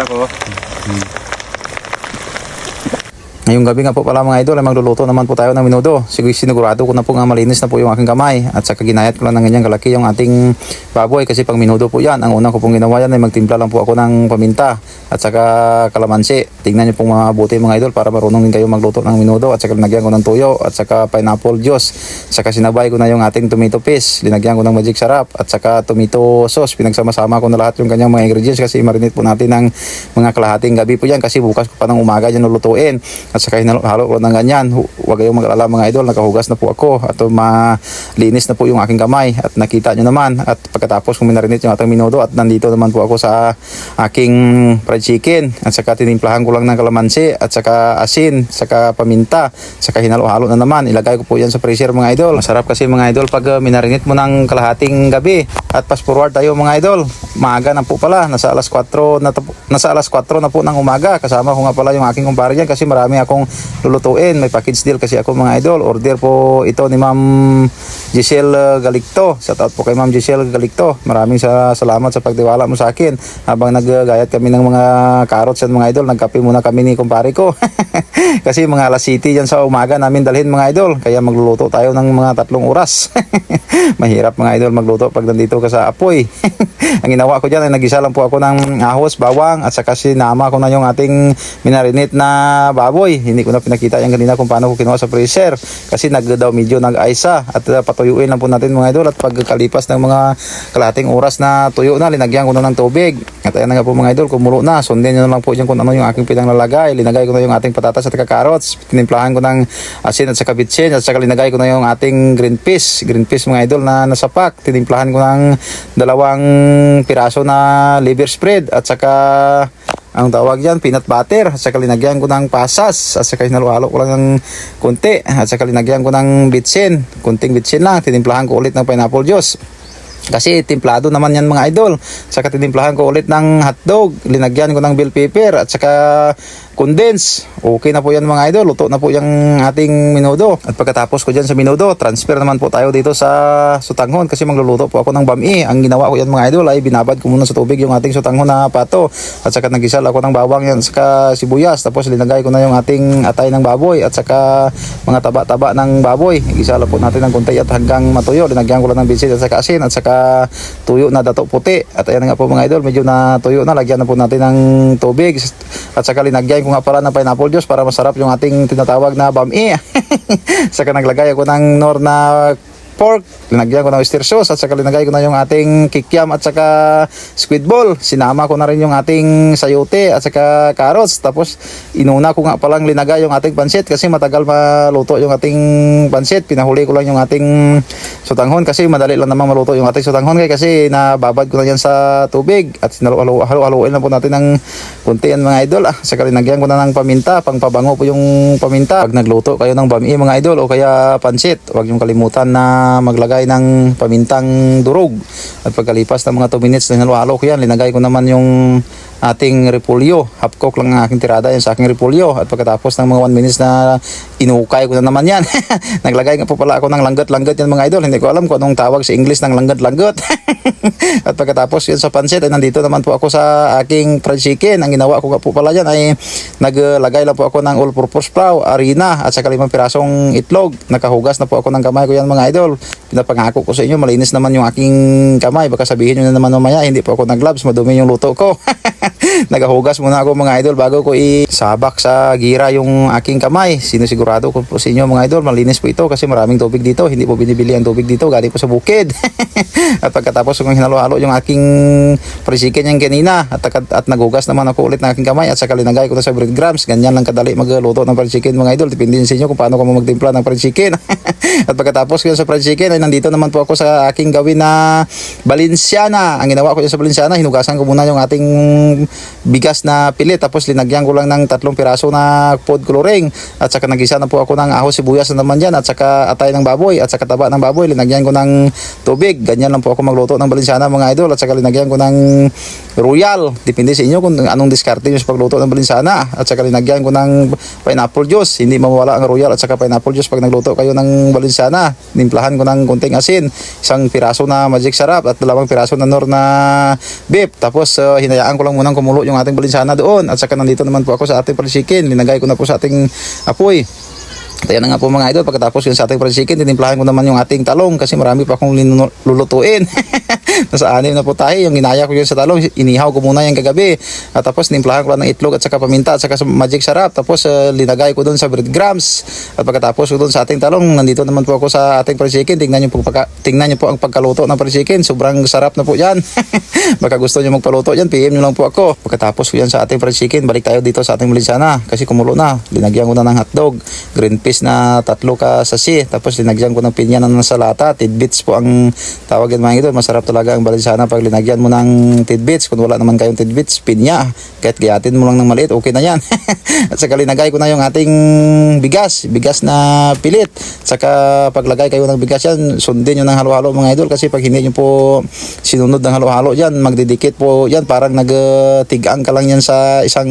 Isa ko. Ngayong gabi nga po pala mga idol ay magluluto naman po tayo ng minudo. Siguro sinigurado ko na po nga malinis na po yung aking kamay at saka ginayat ko lang ng ganyan kalaki yung ating baboy kasi pang minudo po yan. Ang una ko pong ginawa yan ay magtimpla lang po ako ng paminta at saka kalamansi. Tingnan niyo pong mabuti mga idol para marunong din kayo magluto ng minudo at saka linagyan ko ng tuyo at saka pineapple juice. Saka sinabay ko na yung ating tomato paste. Linagyan ko ng magic sarap at saka tomato sauce. Pinagsama-sama ko na lahat yung kanyang mga ingredients kasi marinate po natin ng mga kalahating gabi po yan kasi bukas ko pa ng umaga yan lulutuin. At saka hinalo ko ng ganyan. Hu- Huwag kayong mag-alala mga idol, nakahugas na po ako at malinis na po yung aking kamay at nakita nyo naman at pagkatapos kung minarinate yung ating minudo at nandito naman po ako sa aking fried chicken at saka tinimplahan ko lang ng kalamansi at saka asin, saka paminta, saka hinalo-halo na naman. Ilagay ko po yan sa freezer mga idol. Masarap kasi mga idol pag uh, minarinate mo ng kalahating gabi at fast forward tayo mga idol. Maaga na po pala, nasa alas 4 na nasa alas 4 na po ng umaga. Kasama ko nga pala yung aking kumpare kasi marami akong lulutuin. May package deal kasi ako mga idol. Order po ito ni Ma'am Giselle Galicto. Shout out po kay Ma'am Giselle Galicto. Maraming sa salamat sa pagtiwala mo sa akin. Habang naggayat kami ng mga carrots at mga idol, nagkape muna kami ni kumpare ko. kasi mga alas city yan sa umaga namin dalhin mga idol. Kaya magluluto tayo ng mga tatlong oras. Mahirap mga idol magluto pag nandito ka sa apoy. Ang ginawa ko dyan ay nagisa lang po ako ng ahos, bawang at saka sinama ko na yung ating minarinate na baboy. Hindi ko na pinakita yan kanina kung paano ko kinuha sa freezer kasi nag daw medyo nag-aisa at uh, patuyuin lang po natin mga idol at pagkalipas ng mga kalating oras na tuyo na linagyan ko na ng tubig. At ayan na nga po mga idol, kumulo na. Sundin nyo na lang po dyan kung ano yung aking pinanglalagay. Linagay ko na yung ating patatas at carrots. Tinimplahan ko ng asin at saka bitsin at saka linagay ko na yung ating green peas. Green peas mga idol na nasa pack. Tinimplahan ko ng dalawang piraso na liver spread at saka ang tawag yan, peanut butter. At saka linagyan ko ng pasas. At saka hinalo-halo ko lang ng kunti. At saka linagyan ko ng bitsin. Kunting bitsin lang. Tinimplahan ko ulit ng pineapple juice. Kasi timplado naman yan mga idol. Saka tinimplahan ko ulit ng hotdog. Linagyan ko ng bell pepper. At saka condense. Okay na po yan mga idol. Luto na po yung ating minudo. At pagkatapos ko dyan sa minudo, transfer naman po tayo dito sa sutanghon. Kasi magluluto po ako ng bami. Ang ginawa ko yan mga idol ay binabad ko muna sa tubig yung ating sutanghon na pato. At saka nagisal ako ng bawang yan saka sibuyas. Tapos linagay ko na yung ating atay ng baboy. At saka mga taba-taba ng baboy. Igisala po natin ng kunti at hanggang matuyo. Linagyan ko lang ng bitsin at saka asin. At saka tuyo na dato puti. At ayan nga po mga idol, medyo natuyo na. Lagyan na po natin ng tubig. At saka linagyan ko nga pala ng pineapple juice para masarap yung ating tinatawag na bami. saka naglagay ako ng nor na pork, linagyan ko ng oyster sauce at saka linagay ko na yung ating kikiam at saka squid ball. Sinama ko na rin yung ating sayote at saka carrots. Tapos inuna ko nga palang linagay yung ating pansit kasi matagal maluto yung ating pansit. Pinahuli ko lang yung ating sutanghon kasi madali lang naman maluto yung ating sutanghon kasi nababad ko na yan sa tubig at halo-haluin lang po natin ng kunti yan mga idol. Ah, saka linagyan ko na ng paminta, pang pabango po yung paminta. Pag nagluto kayo ng bami mga idol o kaya pansit, huwag yung kalimutan na maglagay ng pamintang durog. At pagkalipas ng mga 2 minutes na halo ko yan, linagay ko naman yung ating repolyo. Half cook lang ang aking tirada yan sa aking repolyo. At pagkatapos ng mga 1 minutes na inukay ko na naman yan. Naglagay nga po pala ako ng langgat-langgat yan mga idol. Hindi ko alam kung anong tawag sa English ng langgat-langgat. At pagkatapos yun sa pansit, ay nandito naman po ako sa aking fried chicken. Ang ginawa ko nga po pala dyan ay naglagay lang po ako ng all-purpose flour, harina, at saka limang pirasong itlog. Nakahugas na po ako ng kamay ko yan mga idol. Pinapangako ko sa inyo, malinis naman yung aking kamay. Baka sabihin nyo na naman mamaya, hindi po ako nag-gloves, madumi yung luto ko. Nagahugas muna ako mga idol bago ko isabak sa gira yung aking kamay. Sinisigurado ko po sa inyo mga idol, malinis po ito kasi maraming tubig dito. Hindi po binibili ang tubig dito, galing po sa bukid. at pagkatapos kong hinalo-halo yung aking prisikin yung kanina at, at, at nagugas naman ako ulit ng aking kamay at saka linagay ko na sa breadcrumbs. Ganyan lang kadali magluto ng fried mga idol. Depende sa inyo kung paano ko magtimpla ng fried at pagkatapos ko sa fried ay nandito naman po ako sa aking gawin na Balenciana. Ang ginawa ko sa Balenciana, hinugasan ko muna yung ating bigas na pilit tapos linagyan ko lang ng tatlong piraso na food coloring. At saka nagisa na po ako ng ahos sibuyas na naman dyan. At saka atay ng baboy. At saka taba ng baboy. Linagyan ko ng tubig. Ganyan lang po ako magluto ng balinsana mga idol. At saka linagyan ko ng royal. Depende sa inyo kung anong diskarte nyo sa pagluto ng balinsana at saka linagyan ko ng pineapple juice. Hindi mawala ang royal at saka pineapple juice pag nagluto kayo ng balinsana nimplahan ko ng kunting asin. Isang piraso na magic sarap at dalawang piraso na nor na beef. Tapos uh, hinayaan ko lang munang kumulo yung ating balinsana doon. At saka nandito naman po ako sa ating chicken. Linagay ko na po sa ating apoy. Yan na nga po mga idol, pagkatapos yun sa ating fried chicken, tinimplahan ko naman yung ating talong kasi marami pa akong lulutuin. Nasa anim na po tayo, yung ginaya ko yun sa talong, inihaw ko muna yung kagabi. At tapos nimplahan ko lang ng itlog at saka paminta at saka sa magic sarap. Tapos uh, linagay ko doon sa breadcrumbs. At pagkatapos ko doon sa ating talong, nandito naman po ako sa ating fried chicken. Tingnan niyo po, pagka, tingnan niyo po ang pagkaluto ng fried chicken. Sobrang sarap na po yan. Baka gusto niyo magpaluto yan, PM niyo lang po ako. Pagkatapos ko yan sa ating fried chicken, balik tayo dito sa ating malinsana kasi kumulo na. Linagyan ko na ng hotdog, green peas na tatlo ka sasi, tapos linagyan ko ng pinya na nasa lata, tidbits po ang tawag yan mga idol. Masarap talaga ang balinsana pag linagyan mo ng tidbits. Kung wala naman kayong tidbits, pinya. Kahit gayatin mo lang ng maliit, okay na yan. At saka linagay ko na yung ating bigas, bigas na pilit. Saka paglagay kayo ng bigas yan, sundin nyo ng halo-halo mga idol kasi pag hindi nyo po sinunod ng halo-halo yan, magdidikit po yan, parang nagtigang ka lang yan sa isang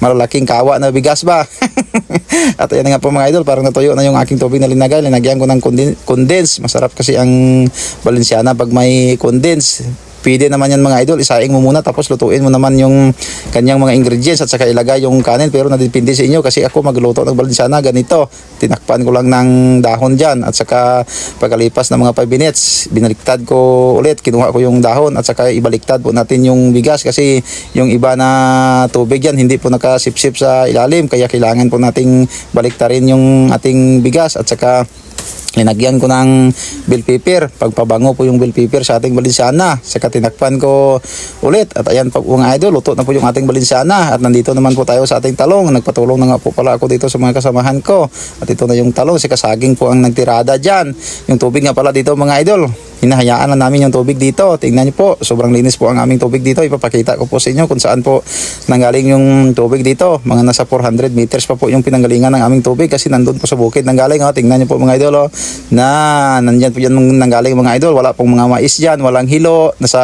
malalaking kawa na bigas ba. At ayan nga po mga idol, parang natuyo na yung aking tubig na linagay. Linagyan ko ng conden- condense. Masarap kasi ang Valenciana pag may condense. Pwede naman yan mga idol, isaing mo muna tapos lutuin mo naman yung kanyang mga ingredients at saka ilagay yung kanin. Pero nadipindi sa inyo kasi ako magluto ng Valenciana ganito. Tinakpan ko lang ng dahon dyan at saka pagkalipas ng mga 5 minutes, binaliktad ko ulit, kinuha ko yung dahon at saka ibaliktad po natin yung bigas kasi yung iba na tubig yan hindi po nakasipsip sa ilalim. Kaya kailangan po nating baliktarin yung ating bigas at saka Linagyan ko ng bell pepper. Pagpabango po yung bell pepper sa ating balinsana. Saka tinakpan ko ulit. At ayan po mga idol, luto na po yung ating balinsana. At nandito naman po tayo sa ating talong. Nagpatulong na nga po pala ako dito sa mga kasamahan ko. At ito na yung talong. Si kasaging po ang nagtirada dyan. Yung tubig nga pala dito mga idol. Hinahayaan lang namin yung tubig dito. Tingnan niyo po, sobrang linis po ang aming tubig dito. Ipapakita ko po sa inyo kung saan po nanggaling yung tubig dito. Mga nasa 400 meters pa po yung pinanggalingan ng aming tubig kasi nandun po sa bukid nanggaling. Oh. Tingnan niyo po mga idol. Oh, na nandyan po yan nanggaling mga idol. Wala pong mga mais dyan, walang hilo. Nasa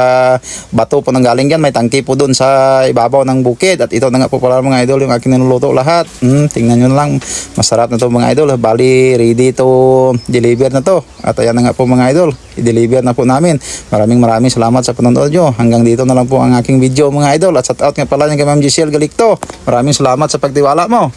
bato po nanggaling yan. May tangki po doon sa ibabaw ng bukid. At ito na nga po pala mga idol yung aking niluluto lahat. Hmm, tingnan na lang. Masarap na to mga idol. Bali, ready to deliver na to. At ayan na nga po mga idol. I-deliver na po namin. Maraming maraming salamat sa panonood nyo. Hanggang dito na lang po ang aking video mga idol. At shout out nga pala niya kay Ma'am Giselle Galicto. Maraming salamat sa pagtiwala mo.